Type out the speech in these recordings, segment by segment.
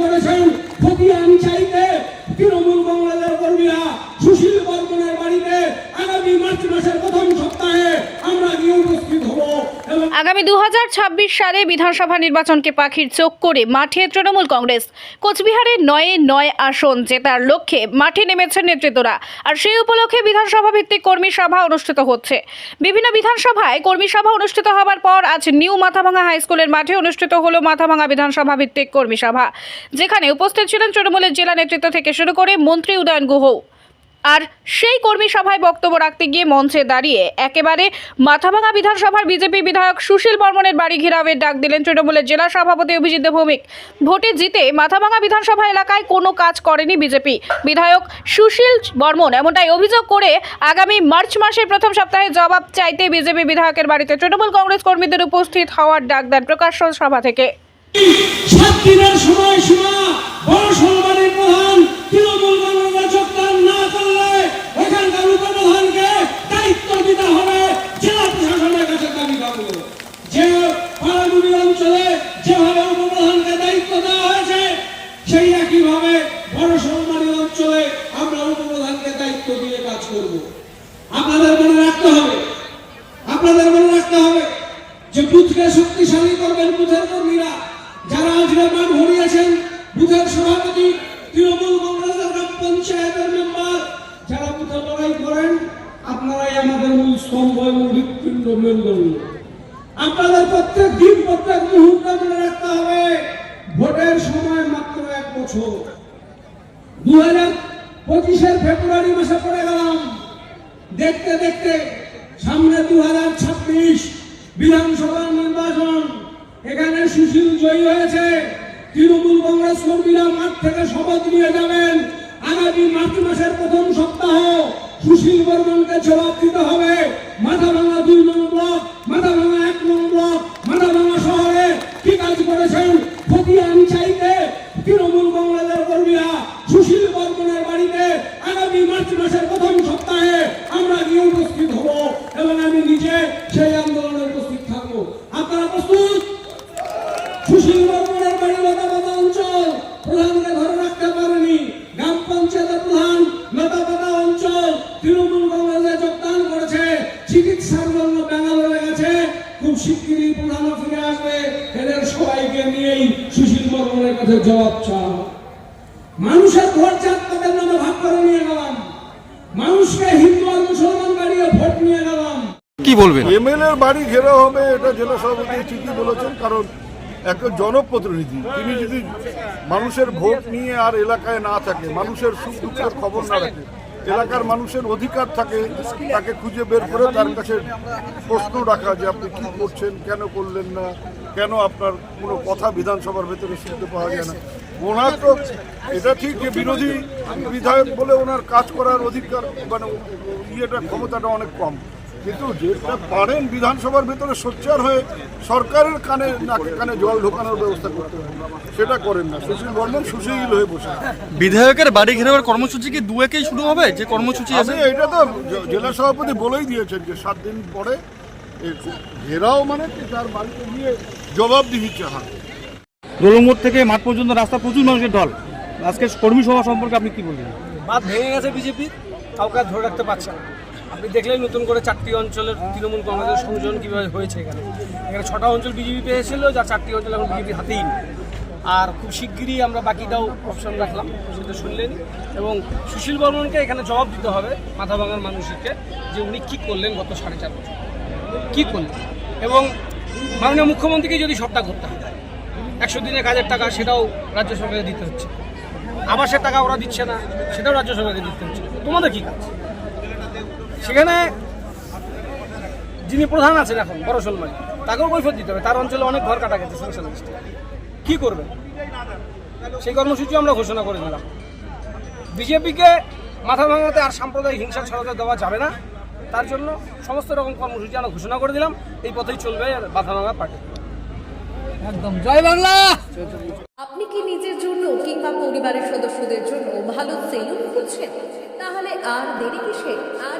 করেছেন খতিয়ান চাইতে তৃণমূল কংগ্রেসের কর্মীরা সুশীল বর্মনের বাড়িতে আগামী মার্চ মাসের প্রথম সপ্তাহে আমরা গিয়ে উপস্থিত হব এবং আগামী দু সালে বিধানসভা নির্বাচনকে পাখির চোখ করে মাঠে তৃণমূল কংগ্রেস। কোচবিহারের নয়ে নয় আসন জেতার লক্ষ্যে মাঠে নেমেছেন নেতৃত্বরা। আর সেই উপলক্ষে বিধানসভা ভিত্তিক কর্মী সভা অনুষ্ঠিত হচ্ছে। বিভিন্ন বিধানসভায় কর্মী সভা অনুষ্ঠিত হবার পর আজ নিউ মাথাভাঙা হাই স্কুলের মাঠে অনুষ্ঠিত হলো মাথাভাঙা বিধানসভা ভিত্তিক কর্মী সভা। যেখানে উপস্থিত ছিলেন তৃণমূলের জেলা নেতৃত্ব থেকে শুরু করে মন্ত্রী উদয়ন গুহ আর সেই কর্মী সভায় বক্তব্য রাখতে গিয়ে মঞ্চে দাঁড়িয়ে একেবারে মাথাভাঙা বিধানসভার বিজেপি বিধায়ক সুশীল বর্মনের বাড়ি ঘেরাওয়ের ডাক দিলেন তৃণমূলের জেলা সভাপতি অভিজিৎ ভৌমিক ভোটে জিতে মাথাভাঙা বিধানসভা এলাকায় কোনো কাজ করেনি বিজেপি। বিধায়ক সুশীল বর্মন এমনটাই অভিযোগ করে আগামী মার্চ মাসের প্রথম সপ্তাহে জবাব চাইতে বিজেপি বিধায়কের বাড়িতে তৃণমূল কংগ্রেস কর্মীদের উপস্থিত হওয়ার ডাক দেন প্রকাশ্য সভা থেকে। সাত দিনের সময়সীমা, বড় সম্মানের প্রধান করব। আপনাদের মনে রাখতে হবে, আপনাদের মনে রাখতে হবে যে বুথকে শক্তিশালী করবেন বুথের কর্মীরা। যারা আজকে মাঠ ভরিয়েছেন বুথের সভাপতি, তৃণমূল কংগ্রেসের গ্রাম পঞ্চায়েতের মেম্বার, যারা বুথে লড়াই করেন, আপনারাই আমাদের মূল স্তম্ভ এবং হৃৎপিণ্ড মেরুদণ্ড আপনাদের প্রত্যেক দিন, প্রত্যেক মুহূর্তে মনে রাখতে হবে, ভোটের সময় মাত্র এক বছর। দু হাজার পঁচিশের ফেব্রুয়ারি মাসে পড়ে গেলাম দেখতে দেখতে সামনে দু হাজার ছাব্বিশ বিধানসভা নির্বাচন। এখানে সুশীল জয়ী হয়েছে। তৃণমূল কংগ্রেস কর্মীরা মাঠ থেকে শপথ নিয়ে যাবেন। আগামী মার্চ মাসের প্রথম সপ্তাহ সুশীল বর্মনকে জবাব দিতে হবে। মাথা ভাঙা দুই নং ব্লক মাথা ভাঙা এক নং ব্লক মাথা ভাঙা শহরে কি কাজ করেছেন খতিয়ান চাইতে তৃণমূল কংগ্রেসের কর্মীরা সুশীল বর্মনের বাড়িতে আগামী মার্চ মাসের প্রথম সপ্তাহে আমরা গিয়ে উপস্থিত হব এবং সেই আন্দোলনে উপস্থিত থাকব। আপনারা প্রস্তুত? সুশীল প্রধান অঞ্চল জন্য খুব ফিরে আসবে। এদের সবাইকে নিয়েই সুশীল জবাব মানুষের করে নিয়ে মানুষকে হিন্দু আর মুসলমান বাড়িয়ে ভোট নিয়ে গেলাম। কি বলবেন? এমএলএর বাড়ি ঘেরা হবে, এটা জেলা সভাপতি ঠিকই বলেছেন, কারণ একজন জনপ্রতিনিধি, তিনি যদি মানুষের ভোট নিয়ে আর এলাকায় না থাকে, মানুষের সুখ দুঃখের খবর না রাখে, এলাকার মানুষের অধিকার থাকে, তাকে খুঁজে বের করে তার কাছে প্রশ্ন রাখা যে আপনি কি করছেন, কেন করলেন না, কেন আপনার কোনো কথা বিধানসভার ভেতরে শুনতে পাওয়া যায় না। ওনার তো, এটা ঠিক যে বিরোধী বিধায়ক বলে ওনার কাজ করার অধিকার মানে ইয়েটা, ক্ষমতাটা অনেক কম। কিন্তু যেটা পারেন বিধানসভার ভেতরে সোচ্চার হয়ে সরকারের কানে নাকে কানে জল ঢোকানোর ব্যবস্থা করতে হবে। সেটা করেন না। সুশীল বর্মন সুশীল হয়ে বসে বিধায়কের বাড়ি ঘেরাবার কর্মসূচি কি দুয়েকেই শুরু হবে? যে কর্মসূচি আছে? এটা তো জেলা সভাপতি বলেই দিয়েছেন যে সাত দিন পরে ঘেরাও মানে তার বাড়িতে গিয়ে জবাবদিহি চাহা দোলমোড় থেকে মাঠ পর্যন্ত রাস্তা প্রচুর মানুষের ঢল। আজকে কর্মী সভা সম্পর্কে আপনি কি বলবেন? বাদ ভেঙে গেছে বিজেপি কাউকে ধরে রাখতে পারছে না। আপনি দেখলেন নতুন করে চারটি অঞ্চলের তৃণমূল কংগ্রেসের সংযোজন কীভাবে হয়েছে এখানে? এখানে ছটা অঞ্চল বিজেপি পেয়েছিল যার চারটি অঞ্চল এখন বিজেপি হাতেই আর খুব শিগগিরই আমরা বাকিটাও অপশন রাখলাম, সেটা শুনলেন। এবং সুশীল বর্মনকে এখানে জবাব দিতে হবে মাথা ভাঙার মানুষকে, যে উনি কী করলেন গত সাড়ে চার বছর। কী করলেন? এবং মাননীয় মুখ্যমন্ত্রীকে যদি সবটা করতে হয়, একশো দিনের কাজের টাকা সেটাও রাজ্য সরকারে দিতে হচ্ছে। আবাসের টাকা ওরা দিচ্ছে না, সেটাও রাজ্য সরকারকে দিতে হচ্ছে। তোমাদের কী কাজ? সেখানে যিনি প্রধান আছেন এখন বড় সলমানি তাকেও কৈফত দিতে হবে। তার অঞ্চলে অনেক ঘর কাটা গেছে স্যাংশন লিস্টে কি করবে? সেই কর্মসূচি আমরা ঘোষণা করে দিলাম। বিজেপিকে মাথা ভাঙাতে আর সাম্প্রদায়িক হিংসা ছড়াতে দেওয়া যাবে না। তার জন্য সমস্ত রকম কর্মসূচি আমরা ঘোষণা করে দিলাম। এই পথেই চলবে মাথা ভাঙা পার্টি। আপনি কি নিজের জন্য কিংবা পরিবারের সদস্যদের জন্য ভালো সেলুন খুঁজছেন? তাহলে আর দেরি কিসে আসুন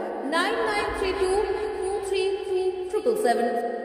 9932 777.